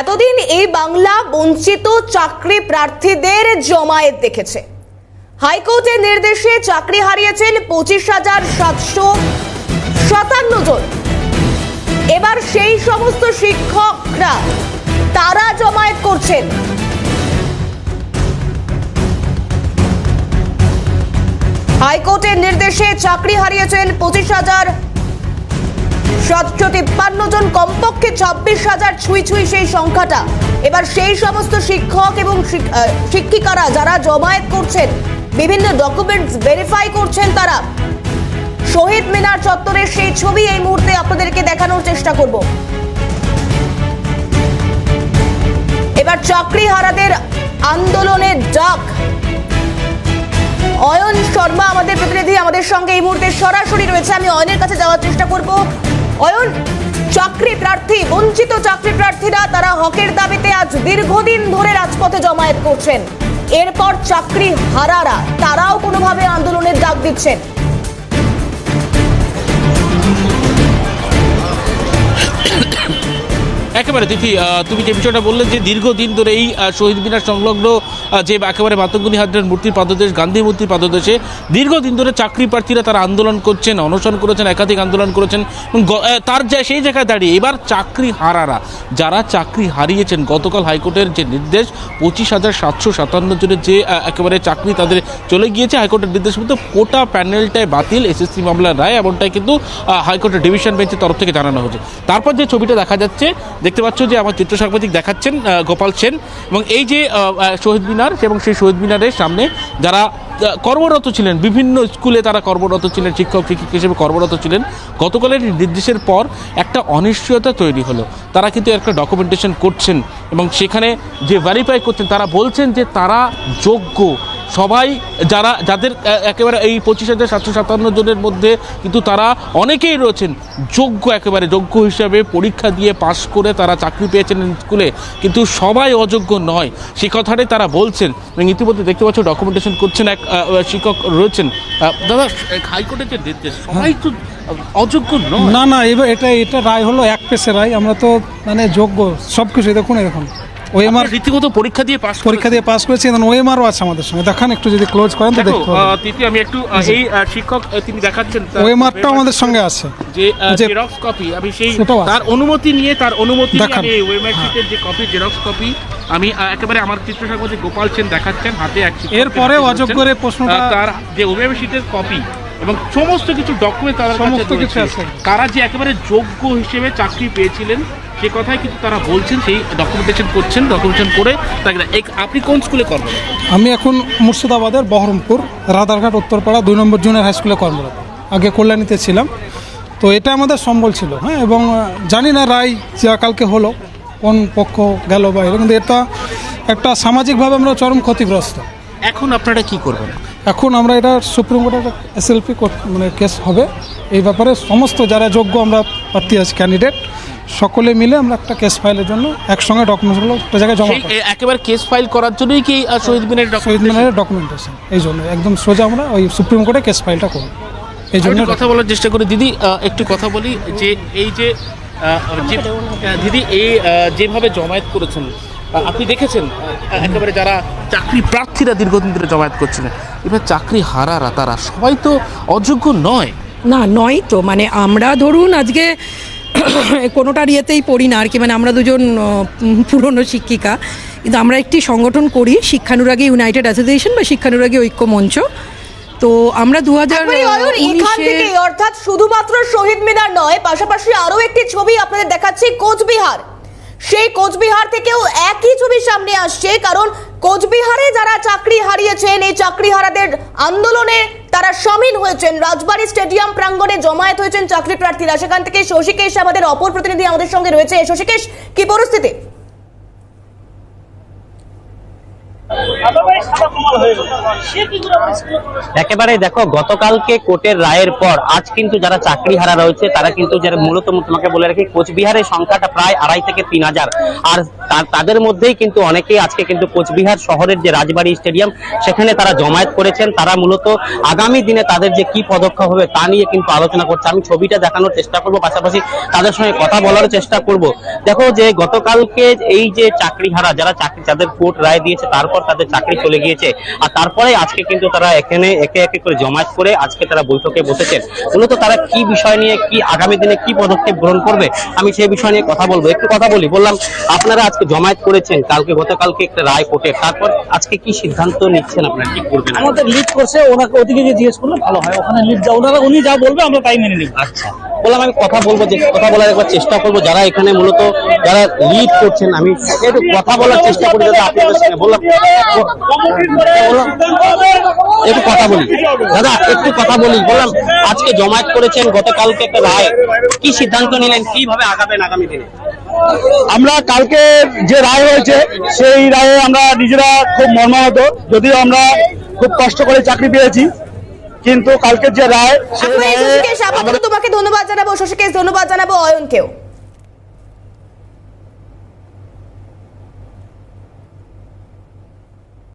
এতদিন এই বাংলা বঞ্চিত চাকরি প্রার্থীদের জমায়েত দেখেছে। হাইকোর্টের নির্দেশে চাকরি হারিয়েছেন পঁচিশ হাজার সাতশো সাতান্ন জন। এবার সেই সমস্ত শিক্ষকরা তারা জমায়েত করছেন। হাইকোর্টের নির্দেশে চাকরি হারিয়েছেন পঁচিশ হাজার সাতশো তিপ্পান্ন জন কমপক্ষে ছাব্বিশ হাজার ছুঁই ছুঁই সেই সংখ্যাটা। এবার সেই সমস্ত শিক্ষক এবং শিক্ষিকারা যারা জমায়েত করছেন, বিভিন্ন ডকুমেন্টস ভেরিফাই করছেন তারা। শহীদ মিনার চত্বরের সেই ছবি এই মুহূর্তে আপনাদেরকে দেখানোর চেষ্টা করব। এবার চাকরি হারাদের আন্দোলনের ডাক। অয়ন শর্মা, আমাদের প্রতিনিধি, আমাদের সঙ্গে এই মুহূর্তে সরাসরি রয়েছে। আমি অয়নের কাছে যাওয়ার চেষ্টা করব। অয়ন, চাকরি প্রার্থী, বঞ্চিত চাকরি প্রার্থীরা তারা হকের দাবিতে আজ দীর্ঘদিন ধরে রাজপথে জমায়েত করছেন। এরপর চাকরি হারারা, তারাও কোনোভাবে আন্দোলনের ডাক দিচ্ছেন। একেবারে তিথি তুমি যে বিষয়টা বললে যে দীর্ঘদিন ধরে এই শহীদ মিনার সংলগ্ন যে একেবারে মাতঙ্গুনি হাজরার মূর্তির পাদদেশ, গান্ধী মূর্তির পাদদেশে দীর্ঘদিন ধরে চাকরি প্রার্থীরা তারা আন্দোলন করছেন, অনশন করেছেন, একাধিক আন্দোলন করেছেন তার যা, সেই জায়গায় দাঁড়িয়ে এবার চাকরি হারারা, যারা চাকরি হারিয়েছেন, গতকাল হাইকোর্টের যে নির্দেশ, পঁচিশ হাজার সাতশো সাতান্ন জনের যে একেবারে চাকরি তাদের চলে গিয়েছে, হাইকোর্টের নির্দেশ মতো কোটা প্যানেলটায় বাতিল, এসএসসি মামলার রায়, এমনটাই কিন্তু হাইকোর্টের ডিভিশন বেঞ্চের তরফ থেকে জানানো হয়েছে। তারপর যে ছবিটা দেখা যাচ্ছে, দেখতে পাচ্ছ যে আমার চিত্র সাংবাদিক দেখাচ্ছেন গোপাল সেন। এবং এই যে শহীদ মিনার, এবং সেই শহীদ মিনারের সামনে যারা কর্মরত ছিলেন, বিভিন্ন স্কুলে তারা কর্মরত ছিলেন, শিক্ষক শিক্ষক হিসেবে কর্মরত ছিলেন। গতকালের নির্দেশের পর একটা অনিশ্চয়তা তৈরি হলো। তারা কিন্তু একটা ডকুমেন্টেশন করছেন, এবং সেখানে যে ভেরিফাই করছেন, তারা বলছেন যে তারা যোগ্য। সবাই যারা, যাদের একেবারে এই পঁচিশ হাজার সাতশো সাতান্ন জনের মধ্যে কিন্তু তারা অনেকেই রয়েছেন যোগ্য, একেবারে যোগ্য হিসাবে পরীক্ষা দিয়ে পাশ করে তারা চাকরি পেয়েছেন স্কুলে, কিন্তু সবাই অযোগ্য নয়। সে কথাটাই তারা বলছেন। এবং ইতিমধ্যে দেখতে পাচ্ছ ডকুমেন্টেশন করছেন এক শিক্ষক রয়েছেন। দাদা হাইকোর্টের যে নির্দেশ সবাই তো অযোগ্য না না, এবার এটা এটা রায় হলো এক পেসে রায়, আমরা তো মানে যোগ্য সব কিছু দেখুন এরকম। ওএমআর রীতিমতো পরীক্ষা দিয়ে পাশ পরীক্ষা দিয়ে পাস করেছি এবং ওএমআরও আছে আমাদের সঙ্গে। দেখান একটু যদি ক্লোজ করেন তো দেখতে আহ, আমি একটু এই শিক্ষক তিনি দেখাচ্ছেন ওএমআরটাও আমাদের সঙ্গে আছে। যে জেরক্স কপি আমি সেই তার অনুমতি নিয়ে তার অনুমতি। আমি ওয়েমার শিটের যে কপি জেরক্স কপি আমি একেবারে আমার চিত্র সাংবাদিক গোপাল সেন দেখাচ্ছেন হাতে এক এরপরে অযোগ্যের প্রশ্নটা- তার যে ওয়েমার শিটের কপি এবং সমস্ত কিছু ডকুমেন্ট তাদের সমস্ত কিছু আছে। তারা যে একেবারে যোগ্য হিসেবে চাকরি পেয়েছিলেন সে কথাই কিন্তু তারা বলছেন সেই ডকুমেন্টেশন করছেন ডকুমেন্টেশন করে তাকে এক- আপনি কোন স্কুলে কর্মরত? আমি এখন মুর্শিদাবাদের বহরমপুর রাধারঘাট উত্তরপাড়া দুই নম্বর জুনিয়র হাই স্কুলে কর্মরত। আগে কল্যাণীতে ছিলাম। তো এটা আমাদের সম্বল ছিল হ্যাঁ এবং জানি না রায় যা কালকে হলো কোন পক্ষ গেল বা এরকম। এটা একটা সামাজিকভাবে আমরা চরম ক্ষতিগ্রস্ত। এখন আপনারা কি করবেন? এখন আমরা এটা সুপ্রিম কোর্টে একটা এসএলপি মানে কেস হবে। এই ব্যাপারে সমস্ত যারা যোগ্য আমরা প্রার্থী আছি ক্যান্ডিডেট সকলে মিলে আমরা একটা কেস ফাইলের জন্য একসঙ্গে ডকুমেন্টসগুলো একটা জায়গায় জমা একেবারে কেস ফাইল করার জন্যই কি শহীদ মিনারের শহীদ? মিনারের ডকুমেন্টেশন এই জন্য। একদম সোজা আমরা ওই সুপ্রিম কোর্টে কেস ফাইলটা করব। এই জন্য কথা বলার চেষ্টা করি। দিদি একটু কথা বলি যে এই যে দিদি এই যেভাবে জমায়েত করেছেন আপনি দেখেছেন? একেবারে যারা চাকরি প্রার্থীরা দীর্ঘদিন ধরে জমায়েত করছিলেন এবার চাকরি হারারা তারা সবাই তো অযোগ্য নয়। না নয় তো মানে আমরা ধরুন আজকে কোনোটার ইয়েতেই পড়ি না আর কি মানে আমরা দুজন পুরনো শিক্ষিকা কিন্তু আমরা একটি সংগঠন করি শিক্ষানুরাগী ইউনাইটেড অ্যাসোসিয়েশন বা শিক্ষানুরাগী ঐক্য মঞ্চ। তো আমরা দু হাজার অর্থাৎ শুধুমাত্র শহীদ মিনার নয় পাশাপাশি আরও একটি ছবি আপনাদের দেখাচ্ছি কোচবিহার। সেই কোচবিহার থেকেও একই ছবি সামনে আসছে, কারণ কোচবিহারে যারা চাকরি হারিয়েছেন, এই চাকরি হারাদের আন্দোলনে তারা সামিল হয়েছেন। রাজবাড়ি স্টেডিয়াম প্রাঙ্গণে জমায়েত হয়েছেন চাকরি প্রার্থীরা। সেখান থেকে শশীকেশ আমাদের অপর প্রতিনিধি আমাদের সঙ্গে রয়েছে। শশীকেশ, কি পরিস্থিতি? একেবারে দেখো, গতকালকে কোর্টের রায়ের পর আজ কিন্তু যারা চাকরি হারা রয়েছে, তারা কিন্তু যারা মূলত তোমাকে বলে রাখি, কোচবিহারের সংখ্যাটা প্রায় আড়াই থেকে তিন হাজার। আর তাদের মধ্যেই কিন্তু অনেকেই আজকে কিন্তু কোচবিহার শহরের যে রাজবাড়ি স্টেডিয়াম, সেখানে তারা জমায়েত করেছেন। তারা মূলত আগামী দিনে তাদের যে কি পদক্ষেপ হবে তা নিয়ে কিন্তু আলোচনা করছে। আমি ছবিটা দেখানোর চেষ্টা করব, পাশাপাশি তাদের সঙ্গে কথা বলার চেষ্টা করব। দেখো যে গতকালকে এই যে চাকরি হারা যারা চাকরি যাদের কোর্ট রায় দিয়েছে, তারপর তাদের চাকরি চলে গিয়েছে। আর তারপরে আজকে কিন্তু তারা এখানে একে একে করে জমায়েত করে আজকে তারা বৈঠকে বসেছেন। মূলত তারা কি বিষয় নিয়ে কি আগামী দিনে কি পদক্ষেপ গ্রহণ করবে আমি সেই বিষয় নিয়ে কথা বলব। একটু কথা বলি বললাম আপনারা আজকে জমায়েত করেছেন কালকে গতকালকে একটা রায় কোর্টের তারপর আজকে কি সিদ্ধান্ত নিচ্ছেন আপনারা কি করবেন? আমাদের লিড করছে ওনাকে ওদিকে গিয়ে জিজ্ঞেস করলে ভালো হয় ওখানে লিড যা ওনারা উনি যা বলবে আমরা তাই মেনে নিব। আচ্ছা বললাম আমি কথা বলব যে কথা বলার একবার চেষ্টা করব যারা এখানে মূলত যারা লিড করছেন আমি একটু কথা বলার চেষ্টা করি যাতে আপনাদের সঙ্গে বললাম একটু কথা বলি। দাদা একটু কথা বলি। বললাম আজকে জমায়েত করেছেন গতকালকে একটা রায়। কি সিদ্ধান্ত নিলেন? কীভাবে আগাবেন আগামী দিনে? আমরা কালকে যে রায় হয়েছে সেই রায়ে আমরা নিজেরা খুব মর্মাহত। যদিও আমরা খুব কষ্ট করে চাকরি পেয়েছি কিন্তু কালকের যে রায় সেই রায়ে তোমাকে ধন্যবাদ জানাব শশীকেশ ধন্যবাদ জানাব অয়নকেও।